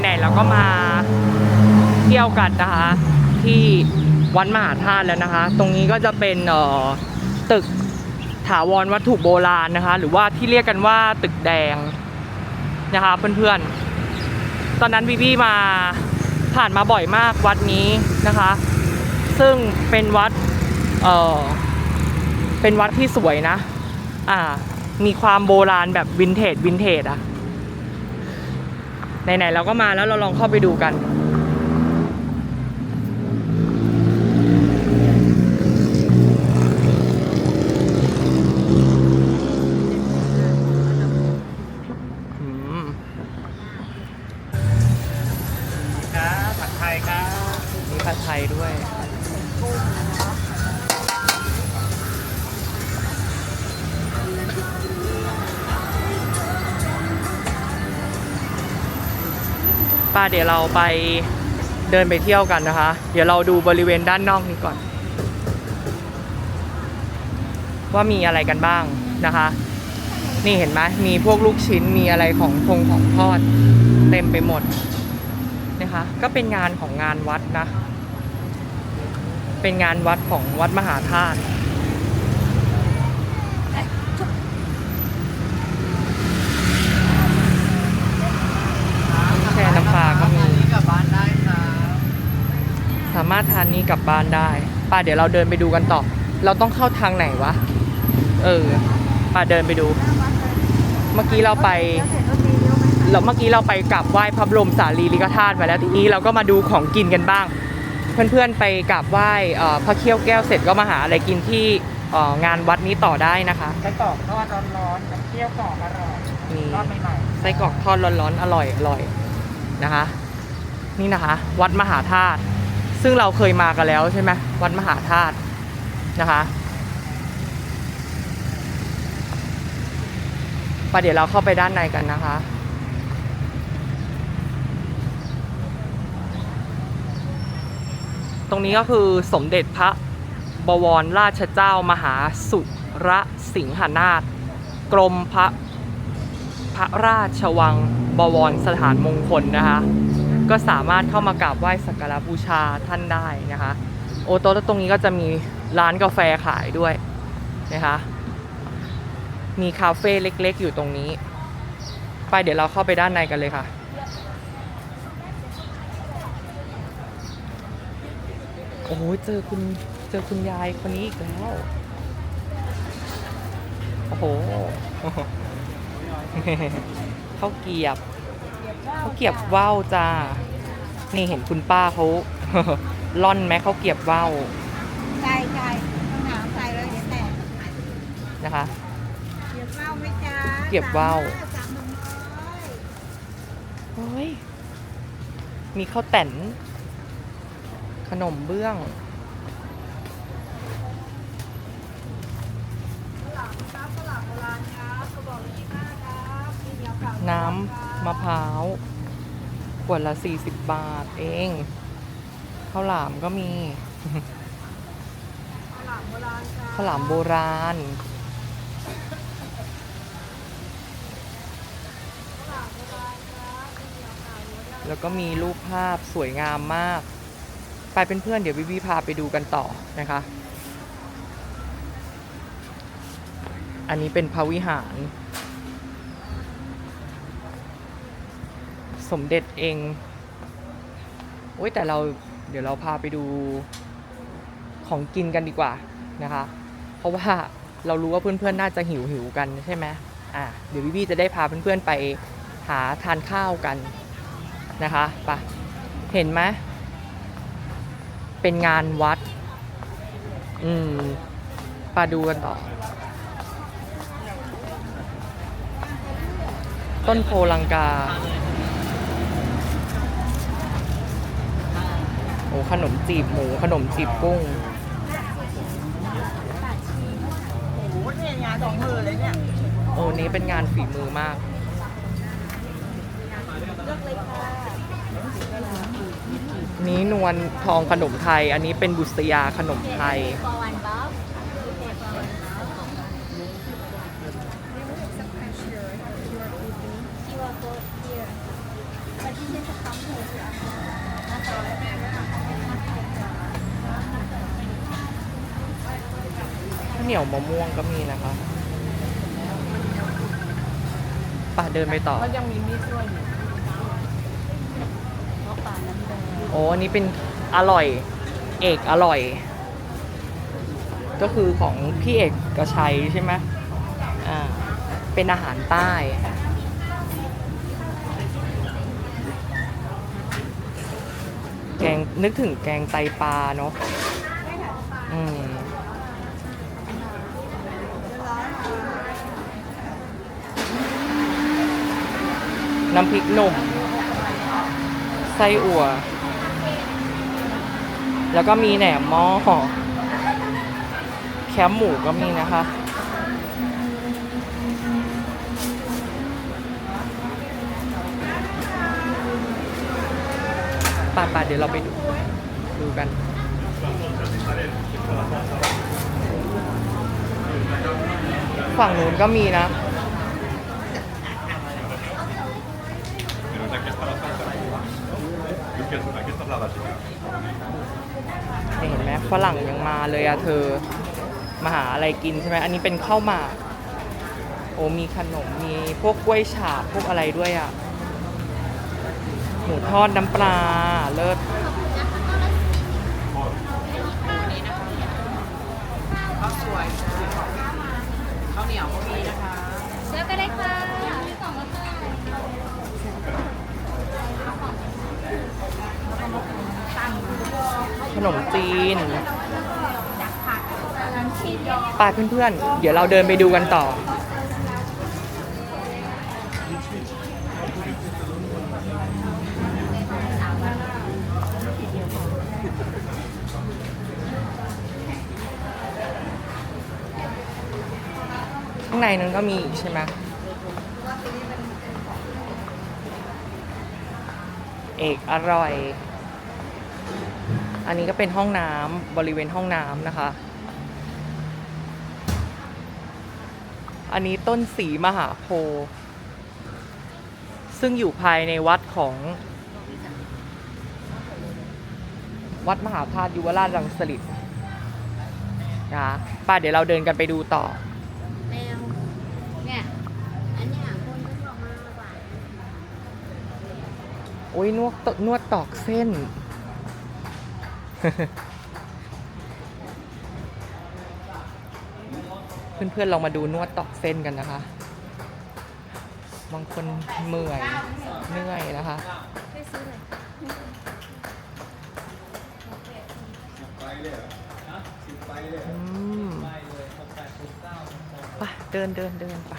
ไหนๆเราก็มาเที่ยวกันนะคะที่วัดมหาธาตุแล้วนะคะ ตรงนี้ก็จะเป็นเอ่อตึกถาวรวัตถุโบราณนะคะ หรือว่าที่เรียกกันว่าตึกแดงนะคะเพื่อนๆ ตอนนั้นบีบี้มาผ่านมาบ่อยมากวัดนี้นะคะ ซึ่งเป็นวัดเอ่อเป็นวัดที่สวยนะ อ่า มีความโบราณแบบวินเทจวินเทจอะ ไหนๆเราก็มาแล้วเราลองเข้าไปดูกัน ป้าเดี๋ยวเราไปเดินไปเที่ยวกันนะคะ เดี๋ยวเราดูบริเวณด้านนอกนี้ก่อน ว่ามีอะไรกันบ้างนะคะ นี่เห็นไหมมีพวกลูกชิ้นมีอะไรของทงของทอด เต็มไปหมดนะคะ ก็เป็นงานของงานวัดนะ เป็นงานวัดของวัดมหาธาตุแช่น้ำ ปลาก็มีนี้กลับบ้านได้ครับสามารถทานนี้กลับบ้านได้ป้าเดี๋ยวเราเดินไปดูกันต่อ เราต้องเข้าทางไหนวะ เออป้าเดินไปดู เมื่อกี้เราไป เราเมื่อกี้เราไปกราบไหว้พระบรมสารีริกธาตุมาแล้วทีนี้เราก็มาดูของกินกันบ้าง เพื่อนๆไปกราบไหว้เอ่อพระเขี้ยวแก้วเสร็จก็มาหาอะไรกินที่เอ่องานวัดนี้ต่อได้นะคะ ไส้กรอกทอดร้อนๆกับเคี่ยวกรอบอร่อยนี่ ทอดใหม่ไส้กรอกทอดร้อนๆอร่อยอร่อย นะคะ นี่นะคะ วัดมหาธาตุซึ่งเราเคยมากันแล้วใช่ไหมวัดมหาธาตุนะคะปเดี๋ยวเราเข้าไปด้านในกันนะคะ ตรงนี้ก็คือสมเด็จพระบวรราชเจ้ามหาสุรสิงหนาถกรมพระ พระราชวังบวรสถานมงคลนะคะ ก็สามารถเข้ามากราบไหว้สักการะบูชาท่านได้นะคะ โอโตะตรงนี้ก็จะมีร้านกาแฟขายด้วยนะคะ มีคาเฟ่เล็กๆ อยู่ตรงนี้ ไปเดี๋ยวเราเข้าไปด้านในกันเลยค่ะโอ้โหเจอคุณเจอคุณยายคนนี้อีกแล้ว โอ้โห ข้าวเกรียบข้าวเกรียบว่าวจ้า นี่เห็นคุณป้าเขาล่อนไหมข้าวเกรียบว่าวใช่ใช่ต้องหนาวใส่เลยเดี๋ยวแตกนะคะ เก็บว่าวไหม่จ้าเก็บว่าวสามหนึ่งร้อยเฮ้ยมีข้าวแต่นขนมเบื้อง ครับตลาดโบราณครับกระบอกละยี่สิบห้าครับมีเห น้ำมะพร้าวขวดละ40บาทเองข้าวหลามก็มีข้าวหลามโบราณแล้วก็มีรูปภาพสวยงามมาก ไปเป็นเพื่อนเดี๋ยววิวีพาไปดูกันต่อนะคะ อันนี้เป็นพระวิหาร สมเด็จเองโอ้ยแต่เราเดี๋ยวเราพาไปดูของกินกันดีกว่านะคะ เพราะว่าเรารู้ว่าเพื่อนๆน่าจะหิวหิวกันใช่ไหมอะเดี๋ยววิวีจะได้พาเพื่อนๆไปหาทานข้าวกันนะคะไปะเห็นไหมเป็นงานวัด อืมไปดูกันต่อ ต้นโพลังกา โอ้ขนมจีบหมูขนมจีบกุ้งโอ้โหเนี่ยงานสองมือเลยเนี่ยโอ้นี้เป็นงานฝีมือมาก นี้นวลทองขนมไทย อันนี้เป็นบุษยาขนมไทยาวเหนียวมะม่วงก็มีนะคะป่ะเดินไปต่อ ก็ยังมีมีดด้วยอยู่เพราะปลาน้ำแดงโอ้อันนี้เป็นอร่อย เอกอร่อย ก็คือของพี่เอกกระชัยใช่ไหมอ่า เป็นอาหารใต้ แกงนึกถึงแกงไตปลาเนาะ น้ำพริกหนุ่ม ไส้อั่ว แล้วก็มีแหนมหม้อแคมหมูก็มีนะคะ ป่าป่าเดี๋ยวเราไปดูดูกัน ฝั่งนู้นก็มีนะ เห็นไหม ฝรั่งยังมาเลยอะเธอมาหาอะไรกินใช่ไหมอันนี้เป็นข้าวหมากโอ้มีขนมมีพวกกล้วยฉาบพวกอะไรด้วยอะหมูทอดน้ำปลาเลิศข้าวสวยข้าวเหนียวก็มีนะคะเลือกก็ได้ค่ะมีสองรสค่ะ ขนมจีนไปเพื่อนๆ เดี๋ยวเราเดินไปดูกันต่อ ข้างในนั้นก็มีใช่ไหมเอกอร่อย อันนี้ก็เป็นห้องน้ำบริเวณห้องน้ำนะคะ อันนี้ต้นสีมหาโพธิ์ซึ่งอยู่ภายในวัดของ วัดมหาธาตุยุวราชรังสฤษนะป้าเดี๋ยวเราเดินกันไปดูต่อ แมวเนี่ยอันเนี้ยคนก็บอกมาว่าโอ้ยนวดตนวดตอกเส้น เพื่อนๆลองมาดูนวดตอกเส้นกันนะคะ บางคนเมื่อยเหนื่อยนะคะไปซื้อเลยอืมไปเดินเดินเดินไป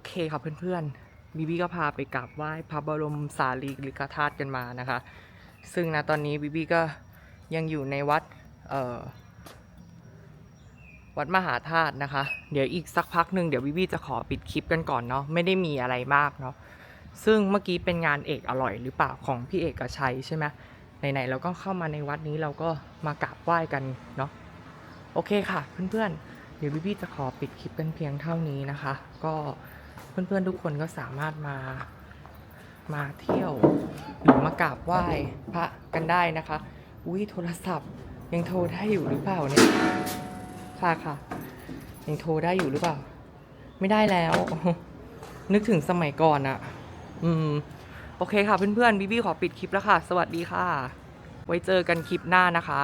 อเคค่ะเพื่อนๆบีบีก็พาไปกราบไหว้พระบรมสารีริกธาตุกันมานะคะ ซึ่งนะตอนนี้บีบีก็ยังอยู่ในวัดเออวัดมหาธาตุนะคะ เดี๋ยวอีกสักพักหนึ่งเดี๋ยวบีบีจะขอปิดคลิปกันก่อนเนาะไม่ได้มีอะไรมากเนาะซึ่งเมื่อกี้เป็นงานเอกอร่อยหรือเปล่าของพี่เอกชัยใช่ไหมไหนๆเราก็เข้ามาในวัดนี้เราก็มากราบไหว้กันเนาะโอเคค่ะเพื่อนๆเดี๋ยวบีบีจะขอปิดคลิปกันเพียงเท่านี้นะคะ ก็ เพื่อนๆทุกคนก็สามารถมามาเที่ยวหรือมากราบไหว้พระกันได้นะคะ อุ้ยโทรศัพท์ยังโทรได้อยู่หรือเปล่าเนี่ยค่ะค่ะ ยังโทรได้อยู่หรือเปล่า ไม่ได้แล้ว นึกถึงสมัยก่อนอะอืม โอเคค่ะเพื่อนๆ บีบี้ขอปิดคลิปแล้วค่ะ สวัสดีค่ะ ไว้เจอกันคลิปหน้านะคะ